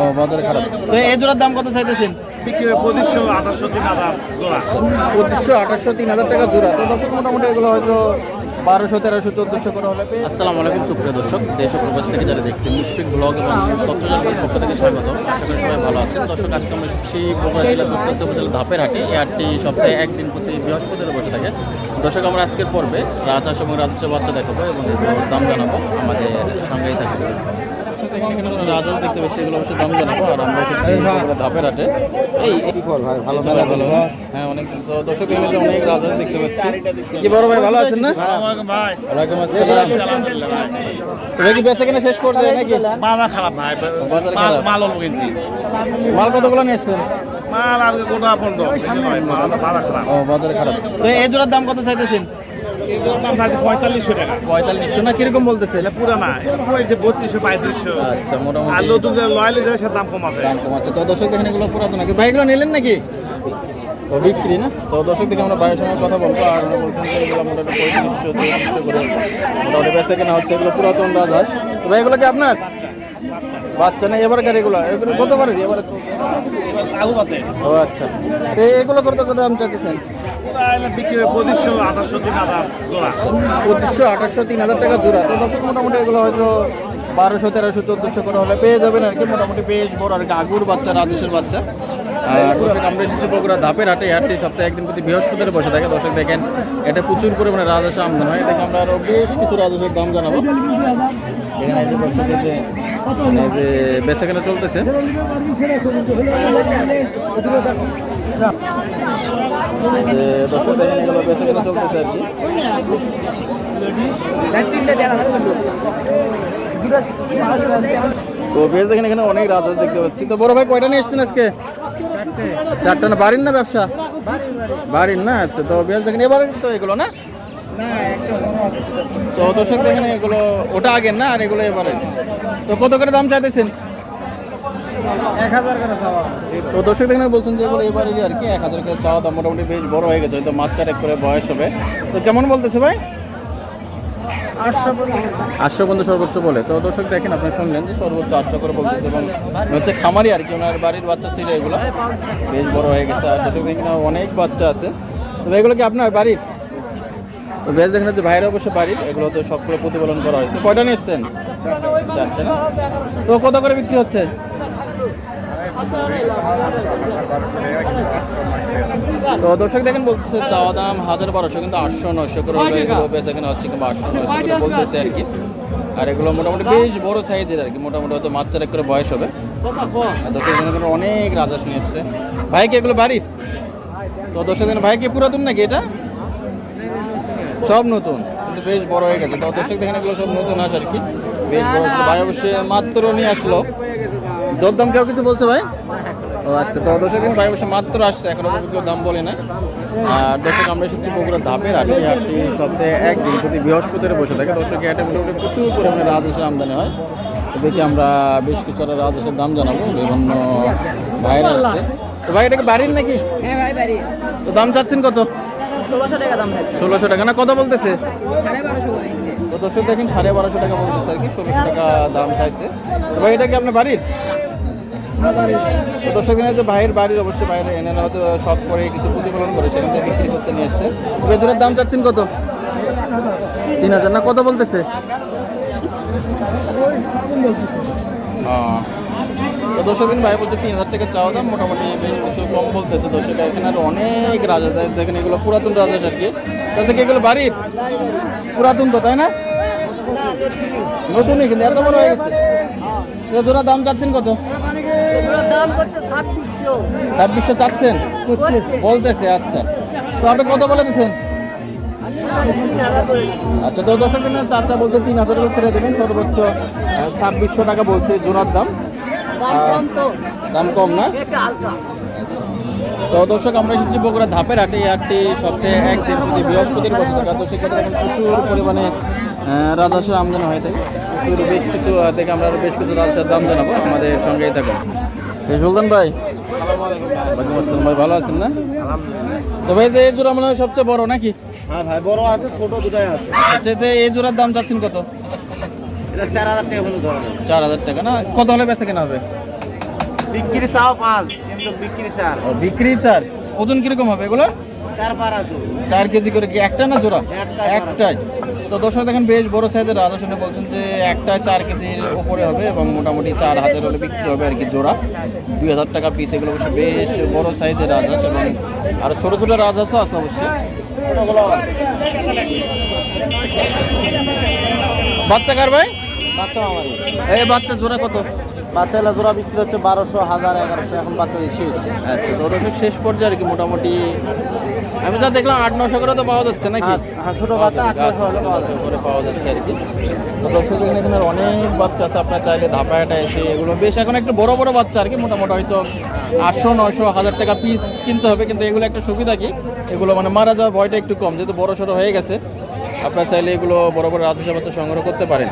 ও বাজারে খারাপ। তো এই জোড়ার দাম কত চাইতেছেন? পঁচিশশো আঠাশশো তিন হাজার জোড়া। পঁচিশশো আঠাশশো তিন হাজার টাকা জোড়া। তো দর্শক মোটামুটি এগুলো হয়তো বারোশো তেরোশো চোদ্দোশো করে হলে আসসালামু আলাইকুম সুপ্রিয় দর্শক দেশ প্রবাস থেকে যারা দেখছেন মুশফিক ব্লগ এবং তথ্যজালের পক্ষ থেকে স্বাগত। সবাই ভালো আছেন। দর্শক আজকে আমরা সেই বগুড়া জেলা দুর্গাচক উপজেলা ধাপের হাটে এই হাটটি সপ্তাহে একদিন প্রতি বৃহস্পতিবার বসে থাকে। দর্শক আমরা আজকের পর্বে রাজহাঁস এবং রাজহাঁসের বাচ্চা দেখাবো এবং দাম জানাব। আমাদের সঙ্গেই থাকবে এখানে এখানে কোনো রাজহাঁস দেখতে পাচ্ছি এগুলো অবশ্যই দাম জানাব আর আমরা এসেছি ধাপের হাটে। এই এই- ভালো ভালো ভালো। হ্যাঁ অনেক তো দর্শক এখানে অনেক রাজহাঁস দেখতে পাচ্ছি। কি বড় ভাই ভালো আছেন না? ওয়ালাইকুম আসসালাম। এটা কি বেচা কিনা শেষ পর্যায়ে নাকি? মামা খারাপ ভাই বাজার খারাপ। মাল অল্প কিনছি। মাল কতগুলো নিয়েছেন? মাল আর গোটা পনেরো। বেশি নয়, মাল বাজার খারাপ। ও বাজারে খারাপ। তো এই জোড়ার দাম কত চাইতেছেন? এগুলোর দাম থাকছে পঁয়তাল্লিশশো টাকা। পঁয়তাল্লিশশো না? কীরকম বলতেছে? এটা যে বত্রিশশো পঁয়ত্রিশশো। আচ্ছা আর নতুন লয়ালি সে দাম কম আছে দাম কম আছে তো দর্শক দেখেন এগুলো পুরাতন। নাকি ভাই এগুলো নিলেন নাকি? ও বিক্রি না? তো দর্শক থেকে আমরা সঙ্গে কথা বলব। আর ওরা বলছেন যে এগুলো মোটামুটি পঁয়ত্রিশশো চৌত্রিশশো করে। মোটামুটি বেচা কেনা হচ্ছে এগুলো পুরাতন রাজহাঁস তো ভাই এগুলো কি আপনার? বাচ্চা নেই এবার গাড়ি এগুলো এগুলো কত পারে এবারে ও আচ্ছা। তো এগুলো করতে কত দাম চাইতেছেন? পঁচিশশো আঠাশশো তিন হাজার টাকা জোড়া। তো দর্শক মোটামুটি এগুলো হয়তো বারোশো তেরোশো চোদ্দোশো করে হলে পেয়ে যাবেন আর কি। মোটামুটি বেশ বড় আর কি আগুর বাচ্চা রাজেশের বাচ্চা। আর দর্শক আমরা এসেছি বগুড়া ধাপের হাটে। হাটটি সপ্তাহে একদিন প্রতি বৃহস্পতিবার বসে থাকে। দর্শক দেখেন এটা প্রচুর পরিমাণে রাজস্ব আমদানি হয়। দেখে আমরা আরও বেশ কিছু রাজস্বের দাম জানাব। এখানে যে দর্শকের যে এই যে বেচা কেনা চলতেছে। বেশ এখানে অনেক রাজহাঁস দেখতে পাচ্ছি। তো বড় ভাই, কয়টা নিয়ে এসছেন আজকে? চারটা না, বাড়ির না ব্যবসা? বাড়ির না আচ্ছা। তো বেশ দেখেন এবারে তো এগুলো না? তো দর্শক দেখেন এগুলো ওটা আগের না আর এগুলো এবারে? তো কত করে দাম চাইতেছেন? এক তো দর্শক দেখেন বলছেন যে এগুলো এবারেরই আর কি এক হাজার করে চাওয়া দাম মোটামুটি বেশ বড় হয়ে গেছে হয়তো মাছ চারেক করে বয়স হবে। তো কেমন বলতেছে ভাই? আটশো আটশো পর্যন্ত সর্বোচ্চ বলে। তো দর্শক দেখেন আপনি শুনলেন যে সর্বোচ্চ আটশো করে বলতেছে এবং হচ্ছে খামারি আর কি ওনার বাড়ির বাচ্চা ছিল এগুলো। বেশ বড় হয়ে গেছে। আর দর্শক দেখেন অনেক বাচ্চা আছে। তো এগুলো কি আপনার বাড়ির? তো বেশ দেখেন যে বাইরে অবশ্য বাড়ির, এগুলো তো সবগুলো প্রতিপালন করা হয়েছে। কয়টা নিয়ে এসছেন? তো কত করে বিক্রি হচ্ছে? তো দর্শক দেখেন বলছে চাওয়া দাম হাজার বারোশো, কিন্তু আটশো, নয়শো করে বেচা হচ্ছে কিংবা আটশো, নয়শো করে বলতেছে আর কি। আর এগুলো মোটামুটি বেশ বড় সাইজের আর কি, মোটামুটি হয়তো মাছ চারেক করে বয়স হবে। দর্শক অনেক রাজা শুনে এসছে। ভাই কি এগুলো বাড়ির? তো দর্শক ভাই কি পুরাতন নাকি এটা? সব নতুন কিন্তু বেশ বড় হয়ে গেছে। তো দর্শক দেখেন এগুলো সব নতুন আস আর কি। বেশ বড়। ভাই অবশ্যই মাত্র নিয়ে আসলো। দরদাম কেউ কিছু বলছে ভাই? ও আচ্ছা তো দর্শক দিন ভাই অবশ্যই মাত্র আসছে। এখন পর্যন্ত কেউ দাম বলে না আর দর্শক আমরা এসেছি বগুড়া ধাপের হাটে এই হাটটি সপ্তাহে একদিন প্রতি বৃহস্পতিবার বসে থাকে। দর্শক এই হাটে মোটামুটি প্রচুর পরিমাণে রাজস্বের আমদানি হয়। তো দেখি আমরা বেশ কিছু একটা রাজস্বের দাম জানাব। বিভিন্ন ভাইরা আসছে। তো ভাই এটা কি বাড়ির নাকি? হ্যাঁ ভাই বাড়ি তো দাম চাচ্ছেন কত? ষোলোশো টাকা দাম থাকবে। ষোলোশো টাকা। না কত বলতেছে? সাড়ে বারোশো তো দর্শক দেখেন সাড়ে বারোশো টাকা বলতেছে আর কি ষোলোশো টাকা দাম চাইছে। তো ভাই এটা কি আপনার বাড়ির? তো দর্শক দিনের যে ভাইয়ের বাড়ির অবশ্যই বাইরে এনে হয়তো করে কিছু প্রতিফলন করে সেখান থেকে বিক্রি করতে নিয়ে এসছে দাম চাচ্ছেন কত? তিন হাজার। না কত বলতেছে। তো দর্শক দিন ভাই বলছে তিন হাজার টাকা চাওয়া দাম মোটামুটি বেশ কিছু কম বলতেছে দর্শক। এখানে আর অনেক রাজা দেখেন এগুলো পুরাতন রাজা আর কি। তাছাড়া কি এগুলো বাড়ির? পুরাতন তো তাই না? নতুনই কিন্তু এত বড় হয়ে গেছে। জোড়া দাম চাচ্ছেন কত? ছাব্বিশশো। চাচ্ছেন? বলতেছে আচ্ছা। তো আপনি কত বলে দিচ্ছেন? আচ্ছা তো দর্শক দিন চাচা বলছে তিন হাজার করে ছেড়ে দেবেন সর্বোচ্চ ছাব্বিশশো টাকা বলছে জোড়ার দাম। দাম কম না? হালকা। আচ্ছা। তো দর্শক আমরা এসেছি বগুড়া ধাপের হাটে এই হাটটি সপ্তাহে একদিন প্রতি বৃহস্পতির বসে থাকে তো সেক্ষেত্রে দেখেন প্রচুর পরিমাণে রাজস্ব আমদানি হয়ে থাকে। প্রচুর বেশ কিছু থেকে আমরা বেশ কিছু রাজস্বের দাম জানাব। আমাদের সঙ্গেই থাকুন। এই ভাই। ওয়ালাইকুম আসসালাম ভাই ভালো আছেন না তো ভাই যে এই জোড়া মনে হয় সবচেয়ে বড় নাকি? হ্যাঁ ভাই বড় আছে ছোট দুটাই আছে। আচ্ছা এই জোড়ার দাম চাচ্ছেন কত? এটা চার হাজার টাকা ধরা চার হাজার টাকা না? কত হলে বেচা কেনা হবে? বিক্রি চাও পাঁচ কিন্তু বিক্রি চার। ও বিক্রি চার। ওজন কীরকম হবে এগুলো? চার পার আছে। চার কেজি করে কি একটা না জোড়া? একটাই। তো দর্শক দেখেন বেশ বড় সাইজের রাজা শুনে বলছেন যে একটা চার কেজির উপরে হবে এবং মোটামুটি চার হাজার হলে বিক্রি হবে আর কি জোড়া। দুই হাজার টাকা পিস এগুলো অবশ্য বেশ বড় সাইজের রাজহাঁস এবং আর ছোট ছোট রাজহাঁসও আছে অবশ্যই। বাচ্চা কার ভাই? বাচ্চা আমারই এই বাচ্চা জোড়া কত? বাচ্চা এলা জোড়া বিক্রি হচ্ছে বারোশো হাজার এগারোশো এখন বাচ্চা দিয়ে শেষ। আচ্ছা শেষ পর্যায়ে আর কি মোটামুটি আমি যা দেখলাম আট নশো করে তো পাওয়া যাচ্ছে নাকি? হ্যাঁ, হ্যাঁ, ছোট বাচ্চা আট নশো। করে পাওয়া যাচ্ছে। আর কি। তো দর্শক এখানে অনেক বাচ্চা আছে আপনার চাইলে ধাপায়াটা এসে এগুলো বেশ এখন একটু বড় বড় বাচ্চা আর কি মোটামুটি হয়তো আটশো নশো হাজার টাকা পিস কিনতে হবে কিন্তু এগুলো একটা সুবিধা কি? এগুলো মানে মারা যাওয়ার ভয়টা একটু কম যেহেতু বড় সড়ো হয়ে গেছে। আপনার চাইলে এগুলো বড় বড় রাজস্ব বাচ্চা সংগ্রহ করতে পারেন।